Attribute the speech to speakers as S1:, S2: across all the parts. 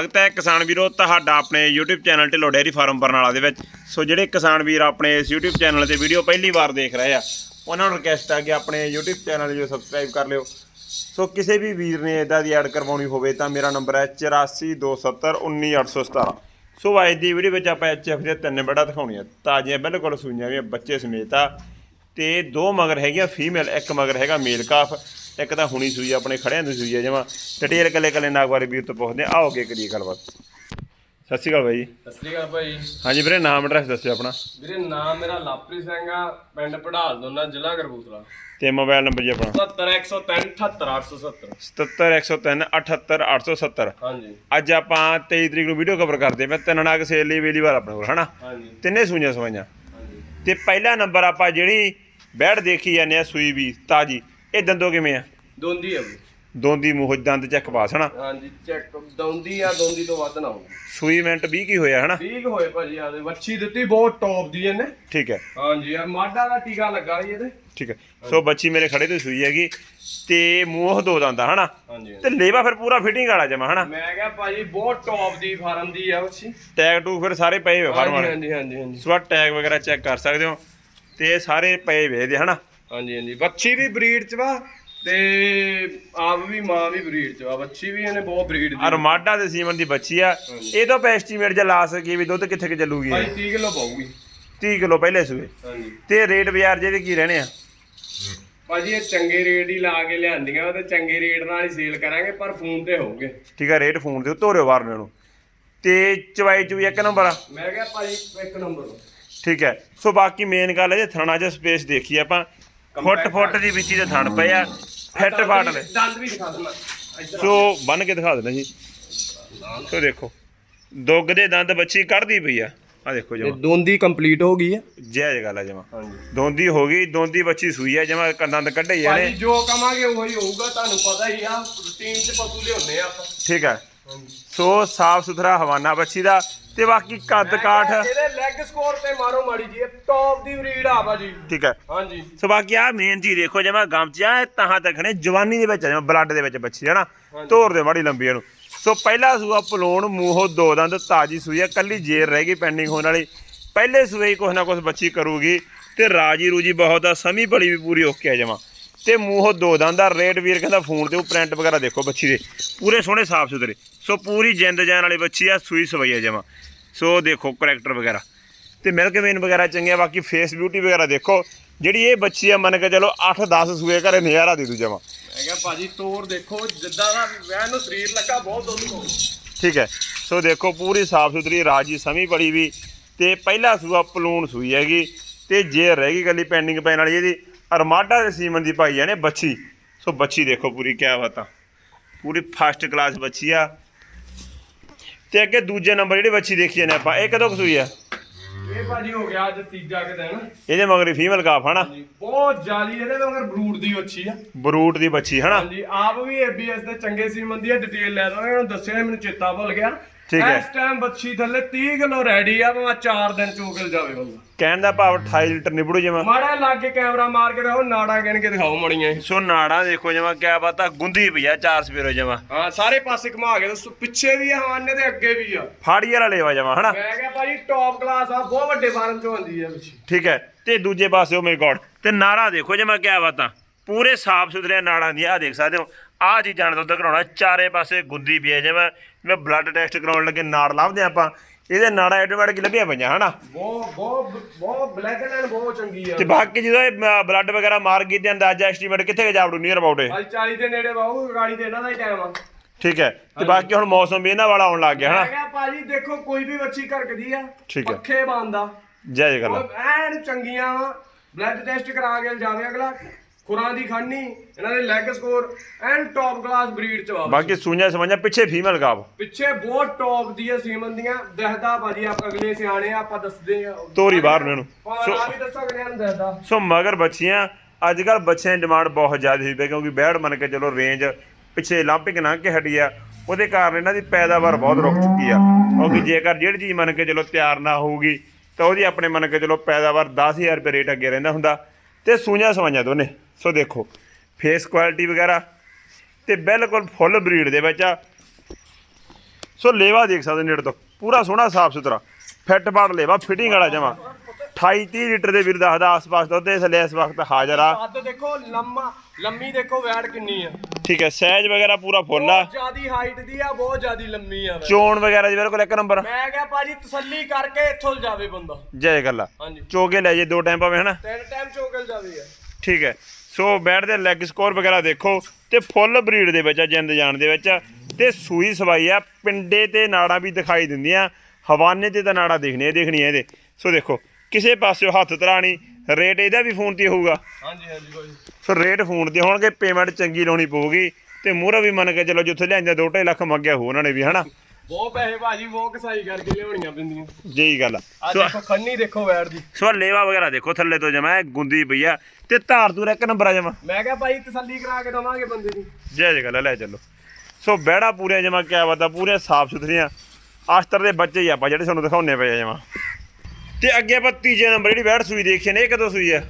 S1: ਸਵਾਗਤ ਹੈ ਕਿਸਾਨ ਵੀਰੋ ਤੁਹਾਡਾ ਆਪਣੇ YouTube channel Dhillon dairy farm Barnala ਦੇ ਵਿੱਚ। ਸੋ ਜਿਹੜੇ ਕਿਸਾਨ ਵੀਰ ਆਪਣੇ ਇਸ YouTube ਚੈਨਲ ਤੇ ਵੀਡੀਓ ਪਹਿਲੀ ਵਾਰ ਦੇਖ ਰਹੇ ਆ, ਉਹਨਾਂ ਨੂੰ ਰਿਕਵੈਸਟ ਆ ਕਿ ਆਪਣੇ YouTube ਚੈਨਲ ਨੂੰ ਸਬਸਕ੍ਰਾਈਬ ਕਰ ਲਿਓ। ਸੋ ਕਿਸੇ ਵੀ ਵੀਰ ਨੇ ਇਦਾਂ ਦੀ ਐਡ ਕਰਵਾਉਣੀ ਹੋਵੇ ਤਾਂ ਮੇਰਾ ਨੰਬਰ ਹੈ 8427191817 ਸੋ ਅੱਜ ਦੀ ਵੀਡੀਓ ਵਿੱਚ ਆਪਾਂ ਐਚਐਫ ਦੇ ਤਿੰਨ ਬੜਾ ਦਿਖਾਉਣੀਆਂ ਤਾਜ਼ੀਆਂ ਬਿਲਕੁਲ ਸੂਈਆਂ ਵੀ ਬੱਚੇ ਸਮੇਤ ਆ। ਤੇ ਦੋ ਮਗਰ ਹੈਗੀਆਂ ਫੀਮੇਲ ਇੱਕ ਮਗਰ ਹੈਗਾ ਮੇਲ ਕਾਫ ਇੱਕ ਤਾਂ ਹੁਣੀ ਸੂਈ ਆਪਣੇ ਖੜਿਆਂ ਦੀ ਸੂਈ ਆ ਜਮਾ। ਡਿਟੇਲ ਕੱਲੇ ਕੱਲੇ ਨਾਗ ਬਾਰੇ ਵੀਰ ਤੋਂ ਪੁੱਛਦੇ ਆ ਆਓ ਅੱਗੇ ਕਰੀਏ ਗੱਲਬਾਤ। ਸਤਿ ਸ਼੍ਰੀ ਅਕਾਲ ਜੀ।
S2: ਸਤਿ ਸ੍ਰੀ ਅਕਾਲ ਭਾਈ।
S1: ਹਾਂਜੀ ਵੀਰੇ ਨਾਮ ਐਡਰੈਸ ਦੱਸਿਓ ਆਪਣਾ।
S2: ਵੀਰੇ ਨਾਮ ਮੇਰਾ ਲਾਪਰੀ ਸਿੰਘ ਆ ਪਿੰਡ ਪੜਾਲ ਦੋਨਾ ਜ਼ਿਲ੍ਹਾ ਕਰਬੂਤਲਾ।
S1: ਤੇ ਮੋਬਾਈਲ ਨੰਬਰ ਜੀ ਆਪਣਾ।
S2: 70103 78870
S1: 77103 78870
S2: ਹਾਂਜੀ।
S1: ਅੱਜ ਆਪਾਂ 23 ਤਰੀਕ ਨੂੰ ਵੀਡੀਓ ਕਵਰ ਕਰਦੇ ਮੈਂ ਤਿੰਨ ਨਾਗ ਸੇਲ ਲਈ ਵੇਲੀ ਵਾਰ ਆਪਣੇ ਕੋਲ ਹਨਾ?
S2: ਹਾਂਜੀ।
S1: ਤਿੰਨੇ ਸੂਈਆਂ ਸਵਾਈਆਂ।
S2: ਹਾਂਜੀ।
S1: ਤੇ ਪਹਿਲਾ ਨੰਬਰ ਆਪਾਂ ਜਿਹੜੀ ਬੈੜ ਦੇਖੀ ਜਾਂਦੇ ਆ ਸੂਈ ਵੀ ਤਾਜੀ। ਇਹ ਦੰਦੋ ਕਿਵੇਂ ਆ?
S2: ਦੋਂਦੀ ਆ ਬਈ।
S1: ਦੋਂਦੀ ਮੂੰਹ ਦੰਦ ਚੱਕ ਪਾਸ ਹਨਾ?
S2: ਹਾਂਜੀ ਚੈੱਕ ਦੋਂਦੀ ਆ ਦੋਂਦੀ ਤੋਂ ਵੱਧ ਨਾ ਹੋਊ
S1: ਸੂਈ ਮਿੰਟ 20 ਕੀ ਹੋਇਆ ਹਨਾ?
S2: ਠੀਕ ਹੋਏ ਭਾਜੀ ਆ ਦੇ ਵੱਛੀ ਦਿੱਤੀ ਬਹੁਤ ਟੌਪ ਦੀ ਇਹਨੇ।
S1: ਠੀਕ ਹੈ।
S2: ਹਾਂਜੀ ਆ ਮਾਡਾ ਦਾ ਟੀਕਾ ਲੱਗਾ ਸੀ ਇਹਦੇ।
S1: ਠੀਕ ਹੈ। ਸੋ ਬੱਚੀ ਮੇਰੇ ਖੜੇ ਤੇ ਸੂਈ ਹੈਗੀ ਤੇ ਮੂੰਹ ਦੋ ਦੰਦਾ ਹਨਾ?
S2: ਹਾਂਜੀ
S1: ਤੇ ਲੇਵਾ ਫਿਰ ਪੂਰਾ ਫਿਟਿੰਗ ਵਾਲਾ ਜਮਾ ਹਨਾ?
S2: ਮੈਂ ਕਿਹਾ ਭਾਜੀ ਬਹੁਤ ਟੌਪ ਦੀ ਫਾਰਮ ਦੀ ਆ ਵੱਛੀ।
S1: ਟੈਗ ਟੂ ਫਿਰ ਸਾਰੇ ਪਏ ਹੋਏ ਫਾਰਮ ਵਾਲੇ।
S2: ਹਾਂਜੀ ਹਾਂਜੀ ਹਾਂਜੀ।
S1: ਸੋ ਆਹ ਟੈਗ ਵਗੈਰਾ ਚੈੱਕ ਕਰ ਸਕਦੇ ਹੋ। ਤੇ ਇਹ ਸਾਰੇ ਪਏ ਵੇ ਦੇ ਹਨਾ?
S2: ਹਾਂਜੀ ਹਾਂਜੀ। ਵੱਛੀ ਵੀ ਬਰੀਡ ਚ ਵਾ ਤੇ ਆਪ ਵੀ ਮਾਂ ਵੀ ਬਰੀਡ ਚ ਵਾ। ਵੱਛੀ ਵੀ ਇਹਨੇ ਬਹੁਤ ਬਰੀਡ ਦੀ।
S1: ਅਰਮਾਡਾ ਦੇ ਸੀਮਨ ਦੀ ਬੱਚੀ ਆ। ਇਹ ਤਾਂ ਆਪਾਂ ਐਸਟੀਮੇਟ ਜੇ ਲਾ ਸਕੀਏ ਵੀ ਦੁੱਧ ਕਿੱਥੇ ਕਿ ਚੱਲੂਗੀ
S2: ਭਾਈ 30 ਕਿਲੋ ਪਾਊਗੀ।
S1: 30 ਕਿਲੋ ਪਹਿਲੇ ਸੂਏ।
S2: ਹਾਂਜੀ।
S1: ਤੇ ਰੇਟ ਬਾਜ਼ਾਰ ਜਿਹਦੇ ਕੀ ਰਹਿਣੇ ਆ?
S2: ਭਾਜੀ ਇਹ ਚੰਗੇ ਰੇਟ ਹੀ ਲਾ ਕੇ ਲਿਆਂਦੀਆਂ ਉਹ ਤੇ ਚੰਗੇ ਰੇਟ ਨਾਲ ਹੀ ਸੇਲ ਕਰਾਂਗੇ ਪਰ ਫੋਨ ਤੇ ਹੋਊਗੇ।
S1: ਠੀਕ ਆ ਰੇਟ ਫੋਨ ਤੇ ਤੋਰਿਓ ਵਾਰ ਨੂੰ। ਤੇ ਚਵਾਈ ਚੂਈ ਇੱਕ ਨੰਬਰ ਆ।
S2: ਮੈਂ ਕਿਹਾ ਭਾਜੀ ਇੱਕ ਨੰਬਰ।
S1: ਠੀਕ ਹੈ। ਸੋ ਬਾਕੀ ਮੇਨ ਗੱਲ ਹੈ ਜੇ ਥਣਾ 'ਚ ਸਪੇਸ ਦੇਖੀ ਆਪਾਂ ਫੁੱਟ ਫੁੱਟ ਦੀ ਵਿੱਚ ਦੇ ਥਣ ਪਏ ਆ ਫਿੱਟ ਫਾਟ ਲੈ
S2: ਦੰਦ ਵੀ ਦਿਖਾ ਇੱਧਰ
S1: ਸੋ ਬੰਨ ਕੇ ਦਿਖਾ ਦੇਣਾ ਜੀ। ਸੋ ਦੇਖੋ ਦੁੱਗ ਦੇ ਦੰਦ ਬੱਚੀ ਕੱਢਦੀ ਪਈ ਆ। ਆ ਦੇਖੋ ਜਮਾ।
S2: ਦੋਂਦੀ ਕੰਪਲੀਟ ਹੋ ਗਈ ਹੈ।
S1: ਜੈ ਗੱਲ ਆ ਜਮਾ।
S2: ਹਾਂਜੀ।
S1: ਦੋਂਦੀ ਹੋ ਗਈ ਦੋਂਦੀ ਬੱਚੀ ਸੂਈ ਆ ਜਮਾ ਦੰਦ ਕੱਢੇ ਹੀ
S2: ਭਾਜੀ
S1: ਜਾਣੇ
S2: ਜੋ ਕਮਾਂਗੇ ਉਹੀ ਹੋਊਗਾ ਤੁਹਾਨੂੰ ਪਤਾ ਹੀ ਆ ਰੂਟੀਨ ਚ ਪਸ਼ੂ ਲਿਆਉਂਦੇ ਆ ਆਪਾਂ।
S1: ਠੀਕ ਹੈ। ਸੋ ਸਾਫ਼ ਸੁਥਰਾ ਹਵਾਨਾ ਬੱਚੀ ਦਾ ਤੇ ਬਾਕੀ ਕੱਦ ਕਾਠ।
S2: ਇਹਦੇ ਲੈਗ ਸਕੋਰ ਤੇ ਮਾਰੋ ਮਾੜੀ ਜੀ ਟੌਪ ਦੀ ਬਰੀਡ ਆ ਭਾਜੀ।
S1: ਠੀਕ ਹੈ।
S2: ਹਾਂਜੀ।
S1: ਸੋ ਬਾਕੀ ਆ ਮੇਨ ਚੀਜ਼ ਦੇਖੋ ਜਮਾ ਗਮਚਾ ਤਹਾਂ ਤੱਕਣੇ ਜਵਾਨੀ ਦੇ ਵਿੱਚ ਜਮਾ ਬਲੱਡ ਦੇ ਵਿੱਚ ਬੱਚੀ ਹੈ ਨਾ ਧੋਰ ਦੇ ਮਾੜੀ ਲੰਬੀ ਨੂੰ ਸੋ ਪਹਿਲਾ ਸੂਆ ਪਲੋਣ ਮੂੰਹੋਂ ਦੋ ਦੰਦ ਤਾਜੀ ਸੂਈ ਹੈ ਕੱਲੀ ਜੇਰ ਰਹਿ ਗਈ ਪੈਂਡਿੰਗ ਹੋਣ ਵਾਲੀ। ਪਹਿਲੇ ਸੂਏ ਕੁਛ ਨਾ ਕੁਛ ਬੱਚੀ ਕਰੂਗੀ ਤੇ ਰਾਜੀ ਰੂਜੀ ਬਹੁਤ ਆ ਸਮੀ ਬੜੀ ਵੀ ਪੂਰੀ ਓਕੇ ਆ ਜਮਾ। ਤੇ ਮੂੰਹੋਂ ਦੋ ਦੰਦ ਦਾ ਰੇਟ ਵੀਰ ਕਹਿੰਦਾ ਫੋਨ ਤੇ ਉਹ ਪ੍ਰਿੰਟ ਵਗੈਰਾ ਦੇਖੋ ਬੱਚੀ ਦੇ। ਪੂਰੇ ਸੋਹਣੇ ਸਾਫ਼ ਸੁਥਰੇ। ਸੋ ਪੂਰੀ ਜਿੰਦ ਜਾਨ ਵਾਲੀ ਬੱਚੀ ਆ ਸੂਈ ਸਵਈ ਆ ਜਮਾ। ਸੋ ਦੇਖੋ ਕਰੈਕਟਰ ਵਗੈਰਾ। ਤੇ ਮਿਲਕ ਵੇਨ ਵਗੈਰਾ ਚੰਗੇ ਆ ਬਾਕੀ ਫੇਸ ਬਿਊਟੀ ਵਗੈਰਾ ਦੇਖੋ। ਜਿਹੜੀ ਇਹ ਬੱਚੀ ਆ ਮੰਨ ਕੇ ਚਲੋ 8-10 ਸੂਏ ਘਰੇ ਨਜ਼ਾਰਾ ਦੇ ਦੂ ਜਮਾ।
S2: ਮੈਂ ਕਿਹਾ ਭਾਜੀ ਤੋਰ ਦੇਖੋ ਜਿੱਦਾਂ ਦਾ ਵਿਆਹ ਨੂੰ ਸਰੀਰ ਲੱਗਾ ਬਹੁਤ ਹੋਊ
S1: ਠੀਕ ਹੈ। ਸੋ ਦੇਖੋ ਪੂਰੀ ਸਾਫ਼ ਸੁਥਰੀ ਰਾਜੀ ਸਮੀ ਬੜੀ ਵੀ। ਤੇ ਪਹਿਲਾ ਸੂਆ ਪਲੂਣ ਸੂਈ ਹੈਗੀ। ਤੇ ਜੇ ਰਹਿ ਗਈ ਗੱਲੀ ਪੈਂਡਿੰਗ ਪੈਣ ਵਾਲੀ ਇਹਦੀ ਅਰਮਾਡਾ ਦੇ ਸੀਮਨ ਦੀ ਭਾਈ ਜਾਨੇ ਬੱਚੀ। ਸੋ ਬੱਚੀ ਦੇਖੋ ਪੂਰੀ ਕਿਆ ਬਾਤਾਂ। ਪੂਰੀ ਫਸਟ ਕਲਾਸ ਬੱਚੀ ਆ। ਤੇ ਅੱਗੇ ਦੂਜੇ ਨੰਬਰ ਜਿਹੜੀ ਬੱਚੀ ਦੇਖੀ ਜਾਂਦੇ ਆਪਾਂ ਇਹ ਕਦੋਂ ਕੁ ਸੂਈ ਆ?
S2: ਇਹ ਭਾਜੀ ਹੋ ਗਿਆ ਅੱਜ ਤੀਜਾ ਕਿ ਦਿਨ।
S1: ਇਹਦੇ ਮਗਰ ਫੀਮੇਲ ਕਾਫ ਹਨਾ
S2: ਬਹੁਤ ਜਾਲੀ ਇਹਦੇ ਮਗਰ ਬਰੂਟ ਦੀ ਅੱਛੀ ਆ।
S1: ਬਰੂਟ ਦੀ ਬੱਚੀ ਹਨਾ?
S2: ਹਾਂਜੀ ਆਪ ਵੀ ਏਬੀਐਸ ਦੇ ਚੰਗੇ ਸੀ ਮੰਦੀ ਆ ਡਿਟੇਲ ਲੈ ਉਹਨੂੰ ਦੱਸਿਆ ਨੀ, ਮੈਨੂੰ ਚੇਤਾ ਭੁੱਲ ਗਿਆ।
S1: ਠੀਕ ਹੈ।
S2: ਇਸ ਟਾਈਮ ਬੱਚੀ ਥੱਲੇ 30 ਕਿਲੋ ਰੈਡੀ ਆ ਭਾਵੇਂ 4 ਦਿਨ ਚੋਕਲ ਜਾਵੇ ਬੰਦਾ।
S1: ਕਹਿਣ ਦਾ ਭਾਵ 28 ਲੀਟਰ ਨਿਬੜੂ ਜਮਾ।
S2: ਮਾੜਾ ਲਾਗੇ ਕੈਮਰਾ ਮਾਰ ਕੇ ਦਿਖਾਓ ਨਾੜਾ ਗਿਣ ਕੇ ਦਿਖਾਓ ਮੜੀਆਂ।
S1: ਸੋ ਨਾੜਾ ਦੇਖੋ ਜਮਾ ਕਿਆ ਬਾਤਾਂ ਗੁੰਦੀ ਪਈ ਆ ਚਾਰ ਸਵੇਰੋ ਜਮਾ।
S2: ਹਾਂ ਸਾਰੇ ਪਾਸੇ ਘੁਮਾ ਕੇ ਦੱਸੋ ਪਿੱਛੇ ਵੀ ਆ ਹਵਾਨੇ ਦੇ ਅੱਗੇ ਵੀ ਆ।
S1: ਫਾੜੀ ਵਾਲਾ ਲੇਵਾ ਜਮਾ ਹਨਾ?
S2: ਮੈਂ ਕਿਹਾ ਭਾਜੀ ਟੌਪ ਕਲਾਸ ਆ ਬਹੁਤ ਵੱਡੇ ਫਾਰਮ ਚੋਂ ਆਉਂਦੀ ਆ ਬੱਚੀ।
S1: ਠੀਕ ਹੈ ਤੇ ਦੂਜੇ ਪਾਸੇ ਓ ਮਾਈ ਗॉड ਤੇ ਨਾੜਾ ਦੇਖੋ ਜੇ ਮੈਂ ਕਿਹਾ ਬਾਤਾਂ ਪੂਰੇ ਸਾਫ਼ ਸੁਥਰੇ ਨਾੜਾਂ ਦੀ ਆ ਦੇਖ ਸਕਦੇ ਹੋ। ਆ ਚੀਜ਼ਾਂ ਦਾ ਦੁੱਧ ਕਰਾਉਣਾ ਚਾਰੇ ਪਾਸੇ ਗੁੰਦੀ ਹੈ ਜਿਵੇਂ ਜਿਵੇਂ ਬਲੱਡ ਟੈਸਟ ਕਰਾਉਣ ਲੱਗੇ ਨਾੜ ਲੱਭਦੇ ਆਪਾਂ। ਇਹਦੇ ਨਾੜਾਂ ਐਟੋਮੈਟਿਕ ਕੀ ਲੱਭੀਆਂ ਪਈਆਂ ਹਨਾ?
S2: ਬਹੁਤ ਬਹੁਤ ਬਹੁਤ ਬਲੈਕ ਐਂਡ ਬਹੁਤ ਚੰਗੀ ਆ।
S1: ਤੇ ਬਾਕੀ ਜਦੋਂ ਇਹ ਬਲੱਡ ਵਗੈਰਾ ਮਾਰ ਗਈ ਤੇ ਅੰਦਾਜ਼ਾ ਐਸਟੀਮੇਟ ਕਿੱਥੇ ਕੁ ਜਾਵੜੂ ਨੀਅਰ ਅਬਾਊਟ ਇਹ?
S2: 40 ਦੇ ਨੇੜੇ ਬਾਹੂ ਗਾੜੀ ਤੇ ਇਹਨਾਂ ਦਾ ਹੀ ਟਾਈਮ ਆ।
S1: ਠੀਕ ਹੈ। ਤੇ ਬਾਕੀ ਹੁਣ ਮੌਸਮ ਵੀ ਇਹਨਾਂ ਵਾਲਾ ਆਉਣ ਲੱਗ ਗਿਆ
S2: ਮੈਂ
S1: ਹਨਾ
S2: ਕਿਹਾ ਭਾਜੀ ਦੇਖੋ ਕੋਈ ਵੀ ਬੱਚੀ ਘਰਕਦੀ ਆ
S1: ਠੀਕ ਹੈ।
S2: ਪੱਖੇ ਬੰਦਾ
S1: ਜੈ ਜੈ ਗੱਲ
S2: ਐਨ ਚੰਗੀਆਂ ਬਲੱਡ ਟੈਸਟ ਕਰਾ ਕੇ ਜਾਵੇ ਅਗਲਾ। ਖੁਰਾਂ ਦੀ ਖਾਣੀ ਇਹਨਾਂ ਦੇ leg score an top class breed ਚ ਵਾ
S1: ਬਾਕੀ ਸੂਈਆਂ ਸਮਾਈਆਂ ਪਿੱਛੇ ਫੀਮੇਲ ਗਾਬ
S2: ਪਿੱਛੇ ਬਹੁਤ ਟੌਪ ਦੀਆਂ ਸੀਮਨ ਦੀਆਂ। ਦੱਸਦਾ ਭਾਜੀ ਆਪ ਅਗਲੇ ਸਿਆਣੇ ਆ, ਆਪਾਂ ਦੱਸਦੇ ਆ।
S1: ਤੋਰੀ ਬਾਹਰ ਨੂੰ ਇਹਨੂੰ।
S2: ਸੋ ਆ ਵੀ ਦੱਸੋ ਅਗਲਿਆਂ ਨੂੰ ਦੱਸਦਾ
S1: ਸੋ ਮਗਰ ਬੱਚੀਆਂ ਅੱਜ ਕੱਲ ਬੱਚਿਆਂ ਦੀ ਡਿਮਾਂਡ ਬਹੁਤ ਜ਼ਿਆਦਾ ਹੋਈ ਪਈ ਕਿਉਂਕਿ ਬੈੜ ਮੰਨ ਕੇ ਚਲੋ ਰੇਂਜ ਪਿੱਛੇ ਲਾਂਪਿੰਗ ਲੰਘ ਕੇ ਹਟੀ ਆ ਉਹਦੇ ਕਾਰਨ ਇਹਨਾਂ ਦੀ ਪੈਦਾਵਾਰ ਬਹੁਤ ਰੁਕ ਚੁੱਕੀ ਆ। ਕਿਉਂਕਿ ਜੇਕਰ ਜਿਹੜੀ ਚੀਜ਼ ਮੰਨ ਕੇ ਚਲੋ ਤਿਆਰ ਨਾ ਹੋਊਗੀ ਤਾਂ ਉਹਦੀ ਆਪਣੇ ਮੰਨ ਕੇ ਚਲੋ ਪੈਦਾਵਾਰ 10000 ਰੁਪਏ ਰੇਟ ਅੱਗੇ ਰਹਿੰਦਾ ਹੁੰਦਾ। ਤੇ ਸੂਈਆਂ ਸਵਾਈਆਂ ਦੋਨੇ। ਸੋ ਦੇਖੋ ਫੇਸ ਕੁਆਲਿਟੀ ਵਗੈਰਾ ਤੇ ਬਿਲਕੁਲ ਫੁੱਲ ਬਰੀਡ ਦੇ ਵਿੱਚ ਆ। ਸੋ ਲੇਵਾ ਦੇਖ ਸਕਦੇ ਨੇੜੇ ਤੋਂ ਪੂਰਾ ਸੋਹਣਾ ਸਾਫ਼ ਸੁਥਰਾ। ਫਿੱਟ ਬਾੜ ਲੇਵਾ ਫਿਟਿੰਗ ਵਾਲਾ ਜਮਾ। 28 30 ਲੀਟਰ ਦੇ ਵੀਰ ਦੱਸਦਾ ਆਸ-ਪਾਸ ਦੁੱਧ ਇਸ ਲਈ ਇਸ ਵਕਤ ਹਾਜ਼ਰ ਆ।
S2: ਕੱਦ ਦੇਖੋ ਲੰਮਾ ਲੰਮੀ ਦੇਖੋ ਵੈੜ ਕਿੰਨੀ ਆ।
S1: ਠੀਕ ਹੈ ਸਾਈਜ਼ ਵਗੈਰਾ ਪੂਰਾ ਫੁੱਲ ਆ।
S2: ਬਹੁਤ ਜ਼ਿਆਦੀ ਹਾਈਟ ਦੀ ਆ ਬਹੁਤ ਜ਼ਿਆਦੀ ਲੰਮੀ ਆ ਵੈੜ।
S1: ਚੋਣ ਵਗੈਰਾ ਜੀ ਬਿਲਕੁਲ ਇੱਕ ਨੰਬਰ
S2: ਮੈਂ ਕਿਹਾ ਭਾਜੀ ਤਸੱਲੀ ਕਰਕੇ ਇੱਥੋਂ ਜਾਵੇ ਬੰਦਾ।
S1: ਜੈ ਗੱਲ।
S2: ਹਾਂਜੀ।
S1: ਚੋਗੇ ਲੈ ਜੇ ਦੋ ਟਾਈਮ ਭਾਵੇਂ ਹਨਾ?
S2: ਤਿੰਨ ਟਾਈਮ ਚੋਕਲ ਜਾਵੇ ਆ।
S1: ਠੀਕ ਹੈ। ਸੋ ਬੈਟ ਦੇ ਲੈਗ ਸਕੋਰ ਵਗੈਰਾ ਦੇਖੋ ਤੇ ਫੁੱਲ ਬਰੀਡ ਦੇ ਵਿੱਚ ਆ ਜਿੰਦ ਜਾਣ ਦੇ ਵਿੱਚ। ਤੇ ਸੂਈ ਸਵਾਈ ਆ ਪਿੰਡੇ ਤੇ ਨਾੜਾਂ ਵੀ ਦਿਖਾਈ ਦਿੰਦੀਆਂ। ਹਵਾਨੇ ਤੇ ਤਾਂ ਨਾੜਾਂ ਦਿਖਣੀਆਂ ਦਿਖਣੀਆਂ ਇਹਦੇ। ਸੋ ਦੇਖੋ ਕਿਸੇ ਪਾਸਿਓ ਹੱਥ ਤਰਾਣੀ ਰੇਟ ਇਹਦਾ ਵੀ ਫੋਨ ਤੇ ਹੋਊਗਾ।
S2: ਹਾਂਜੀ ਹਾਂਜੀ ਭਾਜੀ
S1: ਸੋ ਰੇਟ ਫੋਨ ਤੇ ਹੋਣਗੇ ਪੇਮੈਂਟ ਚੰਗੀ ਲਾਉਣੀ ਪਊਗੀ। ਤੇ ਮੂਹਰਾ ਵੀ ਮੰਨ ਕੇ ਚਲੋ ਜਿੱਥੇ ਲਿਆਂਦੇ 2.5 ਲੱਖ ਮੰਗਿਆ ਹੋ ਉਹਨਾਂ ਨੇ ਵੀ ਹਨਾ?
S2: ਬਹੁਤ ਪੈਸੇ ਭਾਜੀ ਬਹੁਤ ਕਸਾਈ ਕਰਕੇ ਲਿਆਉਣੀਆਂ ਪੈਂਦੀਆਂ।
S1: ਜੇਈ ਗੱਲ ਆ। ਸੋ
S2: ਦੇਖੋ ਖੰਨੀ ਦੇਖੋ ਵੈੜ ਦੀ।
S1: ਸੋ ਲੇਵਾ ਵਗੈਰਾ ਦੇਖੋ ਥੱਲੇ ਤੋਂ ਜਮਾ ਗੁੰਦੀ ਪਈ ਆ। ਤੇ ਧਾਰ ਦੂਰ ਇੱਕ ਨੰਬਰ ਆ ਜਮਾ।
S2: ਮੈਂ ਕਿਹਾ ਭਾਈ ਤਸੱਲੀ ਕਰਾ ਕੇ ਦਵਾਂਗੇ ਬੰਦੇ ਦੀ।
S1: ਜੈ ਜੈ ਗੱਲ ਲੈ ਚੱਲੋ। ਸੋ ਬਹਿੜਾ ਪੂਰੇ ਜਮਾ ਕਿਆ ਬਤਾ ਪੂਰੇ ਸਾਫ਼ ਸੁਥਰੀਆਂ। ਆਸਤਰ ਦੇ ਬੱਚੇ ਹੀ ਆਪਾਂ ਜਿਹੜੇ ਤੁਹਾਨੂੰ ਦਿਖਾਉਣੇ ਪਏ ਆ ਜਮਾ। ਤੇ ਅੱਗੇ ਆਪਾਂ ਤੀਜੇ ਨੰਬਰ ਜਿਹੜੀ ਬੈੜ ਸੂਈ ਦੇਖੀ ਨੇ ਇਹ ਕਦੋਂ ਸੂਈ ਆ?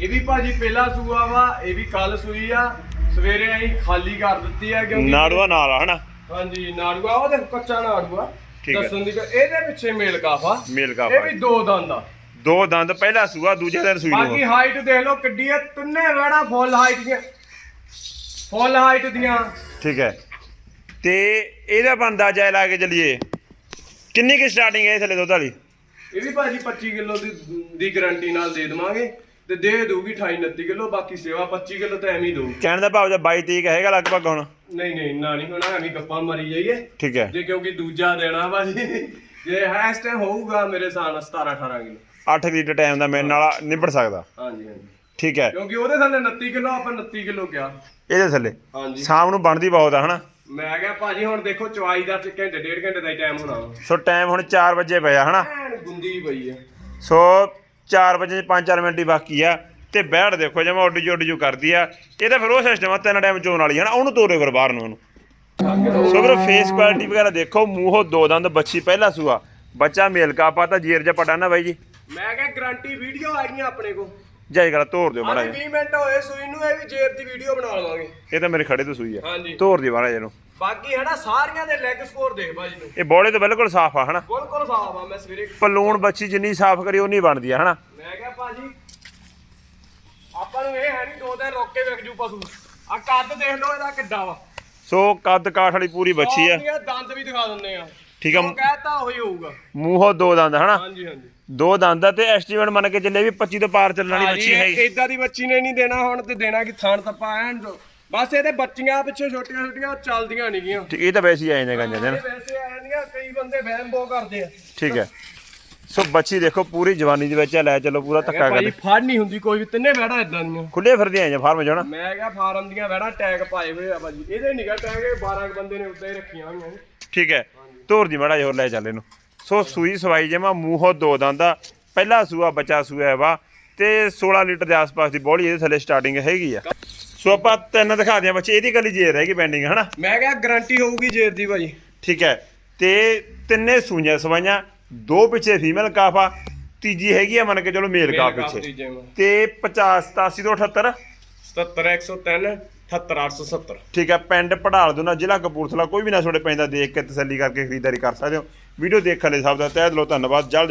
S2: ਇਹ ਵੀ ਭਾਜੀ ਪਹਿਲਾ ਸੂਆ ਵਾ ਇਹ ਵੀ ਕੱਲ ਸੂਈ ਆ। ਸਵੇਰੇ ਅਸੀਂ ਖਾਲੀ ਕਰ ਦਿੱਤੀ ਆ ਕਿਉਂਕਿ
S1: ਨਾੜੂਆ ਨਾਲ ਆ ਹਨਾ?
S2: ਹਾਂਜੀ ਨਾੜੂਆ ਉਹ ਦੇਖੋ ਕੱਚਾ ਨਾੜੂਆ।
S1: ਠੀਕ ਹੈ।
S2: ਦੱਸਣ ਦੀ ਗੱਲ- ਇਹਦੇ ਪਿੱਛੇ ਮੇਲ ਕਾਫਾ।
S1: ਮੇਲ
S2: ਇਹ
S1: ਕਾਫਾ
S2: ਵੀ ਦੋ ਦੰਦ ਆ।
S1: ਦੋ ਦੰਦ ਪਹਿਲਾ ਸੂਆ ਦੂਜੇ ਦਿਨ ਸੂਈ
S2: ਬਾਕੀ
S1: ਨੂੰ
S2: ਹਾਈਟ ਦੇਖ ਲਓ ਕਿੱਡੀ ਆ ਤਿੰਨੇ ਵੜਾ ਫੁੱਲ ਹਾਈਟ ਦੀਆਂ। ਫੁੱਲ ਹਾਈਟ ਦੀਆਂ।
S1: ਠੀਕ ਹੈ। ਤੇ ਇਹਦਾ ਬੰਦਾ ਜਾਇ ਲਾ ਕੇ ਚੱਲੀਏ। ਕਿੰਨੀ ਕਿ ਸਟਾਰਟਿੰਗ ਹੈ ਇਹ ਥੱਲੇ ਦੁੱਧ ਵਾਲੀ
S2: ਇਹ ਵੀ ਭਾਜੀ 25 ਕਿਲੋ ਦੀ ਦੀ ਗਾਰੰਟੀ ਨਾਲ ਦੇ ਦੇਵਾਂਗੇ। ਤੇ ਦੇ ਦਊਗੀ 28 29 ਕਿਲੋ ਬਾਕੀ ਸੇਵਾ 25 ਕਿਲੋ ਤਾਂ ਐਵੇਂ ਹੀ
S1: ਕਹਿਣ ਦਾ ਭਾਵ ਜਾਂ 22 ਤੀਕ ਹੈਗਾ ਲਗਭਗ ਹੁਣ।
S2: ਨਹੀਂ ਨਹੀਂ ਨਾ ਨਹੀਂ ਹੋਣਾ ਐਵੇਂ ਗੱਪਾਂ ਮਾਰੀ ਜਾਈਏ।
S1: ਠੀਕ ਹੈ।
S2: ਜੇ ਕਿਉਂਕਿ ਦੂਜਾ ਦੇਣਾ ਭਾਜੀ। ਜੇ ਹੈ ਇਸ ਟਾਈਮ ਹੋਊਗਾ ਮੇਰੇ ਸਾਲ 17 18 ਕਿਲੋ।
S1: 8 ਲੀਟਰ ਟਾਈਮ ਦਾ ਮੇਰੇ ਨਾਲ ਨਿਬੜ ਸਕਦਾ।
S2: ਹਾਂਜੀ ਹਾਂਜੀ।
S1: ਠੀਕ ਹੈ।
S2: ਕਿਉਂਕਿ ਉਹਦੇ ਥੱਲੇ 29 ਕਿਲੋ ਆਪਾਂ 29 ਕਿਲੋ ਕਿਹਾ।
S1: ਇਹਦੇ ਥੱਲੇ?
S2: ਹਾਂਜੀ।
S1: ਸ਼ਾਮ ਨੂੰ ਬਣਦੀ ਬਹੁਤ ਆ ਹਨਾ?
S2: ਮੈਂ ਕਿਹਾ ਭਾਜੀ ਹੁਣ ਦੇਖੋ ਚਵਾਈ ਦਾ ਤੇ ਘੰਟੇ ਡੇਢ ਘੰਟੇ ਦਾ ਟਾਈਮ ਹੋਣਾ।
S1: ਸੋ ਟਾਈਮ ਹੁਣ 4 ਵਜੇ ਪਿਆ ਹਨਾ?
S2: ਐਨ ਗੁੰਦੀ ਪਈ ਆ।
S1: ਸੋ 4 ਵਜੇ 5-4 ਮਿੰਟ ਹੀ ਬਾਕੀ ਆ ਤੇ ਬੈਠ ਦੇਖੋ ਜਿਵੇਂ ਉੱਡ ਜੂ ਜੂ ਕਰਦੀ ਆ। ਇਹ ਤਾਂ ਫਿਰ ਉਹ ਸਿਸਟਮ ਆ, ਤਿੰਨ ਟਾਈਮ ਚੋਣ ਵਾਲੀ ਹਨਾ ਉਹਨੂੰ ਤੋਰੇ ਫਿਰ ਬਾਹਰ ਨੂੰ ਉਹਨੂੰ ਸੋ ਫਿਰ ਫੇਸ ਕੁਆਲਿਟੀ ਵਗੈਰਾ ਦੇਖੋ, ਮੂੰਹੋਂ ਦੋ ਦੰਦ, ਬੱਚੀ ਪਹਿਲਾ ਸੂਆ। ਬੱਚਾ ਮੇਲ ਕਾ ਪਾਤਾ ਜੀਰ ਜਿਹਾ ਨਾ ਬਾਈ ਜੀ।
S2: ਮੈਂ ਕਿਹਾ ਗਰੰਟੀ ਵੀਡੀਓ ਆਈਆਂ ਆਪਣੇ ਕੋ
S1: ਜਾਈ ਗੱਲ ਤੋਰ ਦਿਓ ਮਾੜਾ
S2: ਅੱਜ
S1: ਜਿਹਾ।
S2: 20 ਮਿੰਟ ਹੋਏ ਸੂਈ ਨੂੰ ਇਹ ਵੀ ਜੇਰ ਦੀ ਵੀਡੀਓ ਬਣਾ ਲਵਾਂਗੇ।
S1: ਇਹ ਤਾਂ ਮੇਰੇ ਖੜੇ ਤੋਂ ਸੂਈ ਆ।
S2: ਹਾਂਜੀ।
S1: ਤੋਰ ਦਿਓ ਮਾੜਾ ਜਿਹਾ ਇਹਨੂੰ।
S2: ਬਾਕੀ ਹਨਾ ਸਾਰੀਆਂ ਦੇ ਲੈਗ ਸਕੋਰ ਦੇਖ ਭਾਜੀ ਨੂੰ
S1: ਇਹ ਬੋਲੇ ਤਾਂ ਬਿਲਕੁਲ ਸਾਫ਼ ਆ ਹਨਾ।
S2: ਬਿਲਕੁਲ ਸਾਫ਼ ਆ ਮੈਂ ਸਵੇਰੇ
S1: ਪਲੂਣ ਬੱਚੀ ਜਿੰਨੀ ਸਾਫ਼ ਕਰੀ ਉਨੀ ਬਣਦੀ ਆ ਹਨਾ।
S2: ਮੈਂ ਕਿਹਾ ਭਾਜੀ ਆਪਾਂ ਨੂੰ ਇਹ ਹੈ ਨਹੀਂ ਦੋ ਦਿਨ ਰੋਕ ਕੇ ਵੇਖ ਜੂ ਪਸ਼ੂ। ਆ ਕੱਦ ਦੇਖ ਲਓ ਇਹਦਾ ਕਿੱਡਾ ਵਾ।
S1: ਸੋ ਕੱਦ ਕਾਠ ਵਾਲੀ ਪੂਰੀ ਬੱਚੀ ਆ।
S2: ਦੰਦ ਵੀ ਦਿਖਾ ਦਿੰਦੇ ਆ।
S1: ਠੀਕ ਆ।
S2: ਉਹ ਕਹਿਤਾ ਉਹੀ ਹੋਊਗਾ।
S1: ਮੂੰਹੋਂ ਦੋ ਦੰਦ ਹਨਾ।
S2: ਹਾਂਜੀ ਹਾਂਜੀ।
S1: ਦੋ ਦੰਦ ਆ ਤੇ ਐਸਟੀਮੇਟ ਮੰਨ ਕੇ ਚੱਲੇ ਵੀ 25 ਤੋਂ ਪਾਰ ਚੱਲਣ ਵਾਲੀ ਬੱਚੀ ਹੈ
S2: ਇਦਾਂ ਦੀ ਬੱਚੀ ਨੇ ਨਹੀਂ ਦੇਣਾ ਹੁਣ ਤੇ ਦੇਣਾ ਕਿ ਥਣ ਤੱਪਾ ਐਨ ਬਸ ਇਹਦੇ ਬੱਚੀਆਂ ਪਿੱਛੇ ਛੋਟੀਆਂ ਛੋਟੀਆਂ ਚੱਲਦੀਆਂ ਨਹੀਂਗੀਆਂ
S1: ਠੀਕ ਇਹ ਤਾਂ ਵੈਸੇ ਹੀ ਆਏ ਨੇ ਗੰਜਾਂ ਦੇ ਨਾ।
S2: ਵੈਸੇ ਆਉਂਦੀਆਂ ਕਈ ਬੰਦੇ ਵਹਿਮ ਬੋ ਕਰਦੇ ਆ।
S1: ਠੀਕ ਹੈ। ਸੋ ਬੱਚੀ ਦੇਖੋ ਪੂਰੀ ਜਵਾਨੀ ਦੇ ਵਿੱਚ ਆ, ਲੈ ਚਲੋ ਪੂਰਾ ਧੱਕਾ
S2: ਭਾਈ
S1: ਕਰ
S2: ਫੜ ਨਹੀਂ ਹੁੰਦੀ ਕੋਈ ਵੀ ਤਿੰਨੇ ਵੜਾ ਇਦਾਂ ਦੀਆਂ।
S1: ਖੁੱਲੇ ਫਿਰਦੇ ਆਏ ਜਾਂ ਫਾਰਮ ਜਾਣਾ
S2: ਮੈਂ ਕਿਹਾ ਫਾਰਮ ਦੀਆਂ ਵੜਾ ਟੈਗ ਪਾਏ ਹੋਏ ਆ ਭਾਜੀ। ਇਹਦੇ ਨਿਗਾ ਟੈਗ ਇਹ 12 ਕੁ ਬੰਦੇ ਨੇ ਉੱਤੇ ਹੀ ਰੱਖੀਆਂ ਹੋਈਆਂ ਨੇ।
S1: ਠੀਕ ਹੈ। ਧੋਰ ਦੀ ਮੜਾ ਹੋਰ ਲੈ ਚੱਲ ਇਹਨੂੰ। ਸੋ ਸੂਈ ਸਵਾਈ ਜਮਾ ਮੂੰਹੋਂ ਦੋ ਦੰਦਾ ਪਹਿਲਾ ਸੂਆ ਬੱਚਾ ਸੂਆ ਹੈ ਵਾ ਤੇ 16 ਲੀਟਰ ਦੇ ਆਸ-ਪਾਸ ਦੀ ਬੋਲੀ ਇਹਦੇ ਥੱਲੇ ਸਟਾਰਟਿੰਗ ਹੈਗੀ ਆ। ਸੋ ਆਪਾਂ ਤਿੰਨ ਦਿਖਾ ਦਿਆਂ ਬੱਚੇ ਇਹਦੀ ਕੱਲੀ ਜੇ ਰਹਿ ਗਈ ਪੈਂਡਿੰਗ ਹਨਾ?
S2: ਮੈਂ ਕਿਹਾ ਗਾਰੰਟੀ ਹੋਊਗੀ ਜੇਰ ਦੀ ਭਾਜੀ।
S1: ਠੀਕ ਹੈ। ਤੇ ਤਿੰਨੇ ਸੂਈਆਂ ਸਵਾਈਆਂ ਦੋ ਪਿੱਛੇ ਫੀਮੇਲ ਕਾਫਾ ਤੀਜੀ ਹੈਗੀ ਆ ਮੰਨ ਕੇ ਚਲੋ ਮੇਲ ਕਾਫ ਪਿੱਛੇ। ਤੇ 50 87 ਤੋਂ 78
S2: 77 103 78 870
S1: ਠੀਕ ਹੈ ਪਿੰਡ ਪੜਾਲ ਦੋ ਨਾ ਜ਼ਿਲ੍ਹਾ ਕਪੂਰਥਲਾ ਕੋਈ ਵੀ ਨਾ ਛੋੜੇ ਪੈਂਦਾ ਦੇਖ ਕੇ ਤਸੱਲੀ ਕਰਕੇ ਖਰੀਦਦਾਰੀ ਕਰ ਸਕਦੇ ਹੋ। ਵੀਡੀਓ ਦੇਖਣ ਲਈ ਸਭ ਦਾ ਤਹਿ ਦਿਲੋਂ ਧੰਨਵਾਦ। ਜਲਦ